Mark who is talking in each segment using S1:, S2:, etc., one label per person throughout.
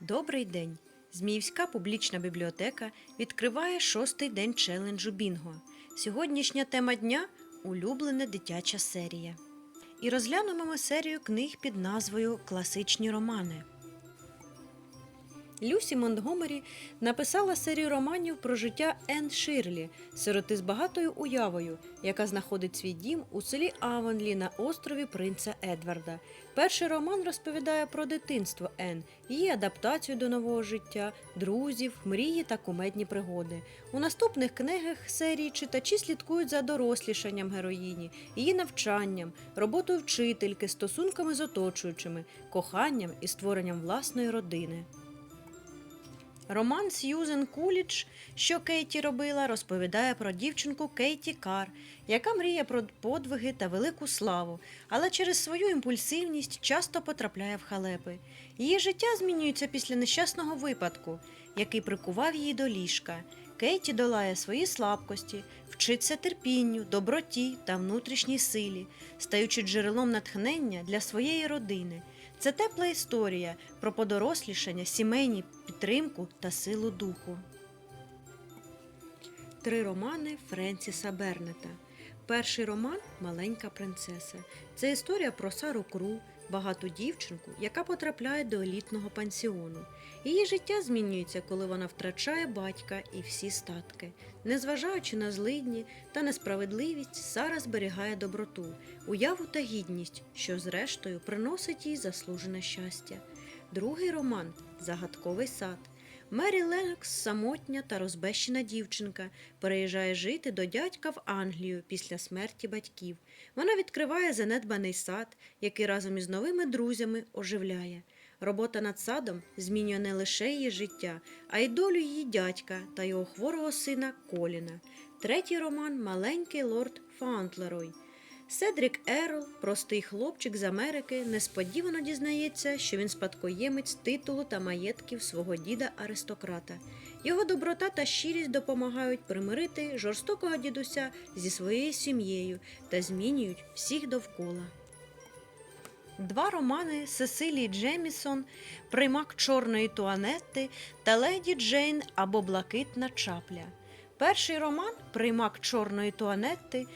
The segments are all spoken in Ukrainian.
S1: Добрий день! Зміївська публічна бібліотека відкриває шостий день челенджу Бінго. Сьогоднішня тема дня улюблена дитяча серія. І розглянемо ми серію книг під назвою Класичні романи. Люсі Монтгомері написала серію романів про життя Енн Ширлі, сироти з багатою уявою, яка знаходить свій дім у селі Авонлі на острові принца Едварда. Перший роман розповідає про дитинство Енн, її адаптацію до нового життя, друзів, мрії та кумедні пригоди. У наступних книгах серії читачі слідкують за дорослішанням героїні, її навчанням, роботою вчительки, стосунками з оточуючими, коханням і створенням власної родини. Роман Сьюзен Кулідж, що Кейті робила, розповідає про дівчинку Кейті Кар, яка мріє про подвиги та велику славу, але через свою імпульсивність часто потрапляє в халепи. Її життя змінюється після нещасного випадку, який прикував її до ліжка. Кейті долає свої слабкості, вчиться терпінню, доброті та внутрішній силі, стаючи джерелом натхнення для своєї родини. Це тепла історія про подорослішання, сімейні підтримку та силу духу. Три романи Френсіса Бернета. Перший роман Маленька принцеса. Це історія про Сару Кру, багату дівчинку, яка потрапляє до елітного пансіону. Її життя змінюється, коли вона втрачає батька і всі статки. Незважаючи на злидні та несправедливість, Сара зберігає доброту, уяву та гідність, що зрештою приносить їй заслужене щастя. Другий роман Загадковий сад. Мері Ленокс, самотня та розбещена дівчинка, переїжджає жити до дядька в Англію після смерті батьків. Вона відкриває занедбаний сад, який разом із новими друзями оживляє. Робота над садом змінює не лише її життя, а й долю її дядька та його хворого сина Коліна. Третій роман Маленький лорд Фаунтлерой. Седрік Ерл, простий хлопчик з Америки, несподівано дізнається, що він спадкоємець титулу та маєтків свого діда-аристократа. Його доброта та щирість допомагають примирити жорстокого дідуся зі своєю сім'єю та змінюють всіх довкола. Два романи Сесилії Джемісон Примак чорної туанетти та Леді Джейн або Блакитна чапля. Перший роман Примак чорної туанетти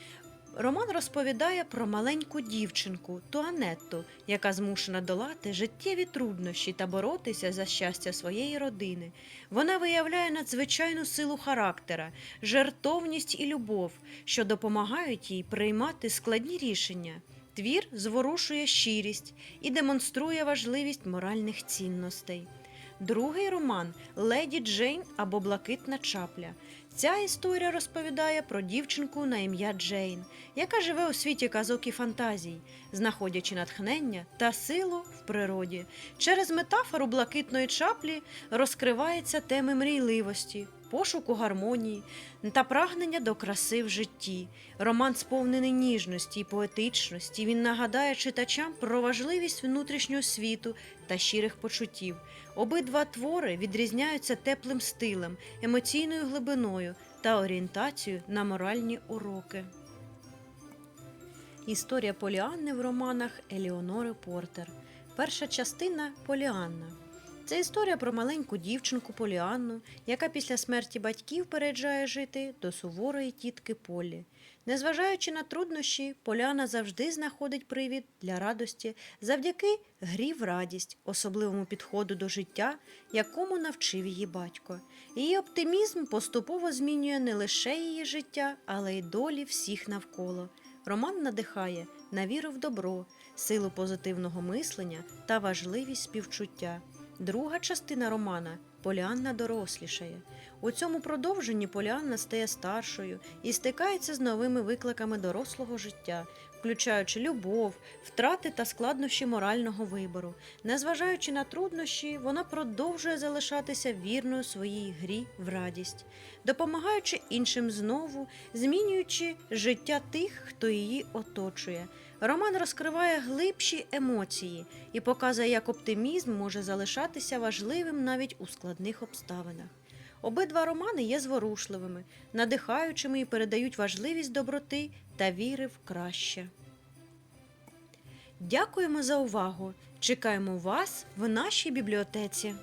S1: Роман розповідає про маленьку дівчинку Туанетту, яка змушена долати життєві труднощі та боротися за щастя своєї родини. Вона виявляє надзвичайну силу характера, жертовність і любов, що допомагають їй приймати складні рішення. Твір зворушує щирість і демонструє важливість моральних цінностей. Другий роман Леді Джейн або Блакитна чапля. Ця історія розповідає про дівчинку на ім'я Джейн, яка живе у світі казок і фантазій, знаходячи натхнення та силу в природі. Через метафору блакитної чаплі розкриваються теми мрійливості, пошуку гармонії та прагнення до краси в житті. Роман сповнений ніжності і поетичності. Він нагадає читачам про важливість внутрішнього світу та щирих почуттів. Обидва твори відрізняються теплим стилем, емоційною глибиною та орієнтацією на моральні уроки. Історія Поліанни в романах Еліонори Портер. Перша частина Поліанна. Це історія про маленьку дівчинку Поліанну, яка після смерті батьків переїжджає жити до суворої тітки Полі. Незважаючи на труднощі, Поляна завжди знаходить привід для радості завдяки грі в радість, особливому підходу до життя, якому навчив її батько. Її оптимізм поступово змінює не лише її життя, але й долі всіх навколо. Роман надихає на віру в добро, силу позитивного мислення та важливість співчуття. Друга частина романа Поліанна дорослішає. У цьому продовженні Поліанна стає старшою і стикається з новими викликами дорослого життя, включаючи любов, втрати та складнощі морального вибору. Незважаючи на труднощі, вона продовжує залишатися вірною своїй грі в радість, допомагаючи іншим знову, змінюючи життя тих, хто її оточує. Роман розкриває глибші емоції і показує, як оптимізм може залишатися важливим навіть у складних обставинах. Обидва романи є зворушливими, надихаючими і передають важливість доброти та віри в краще. Дякуємо за увагу! Чекаємо вас в нашій бібліотеці.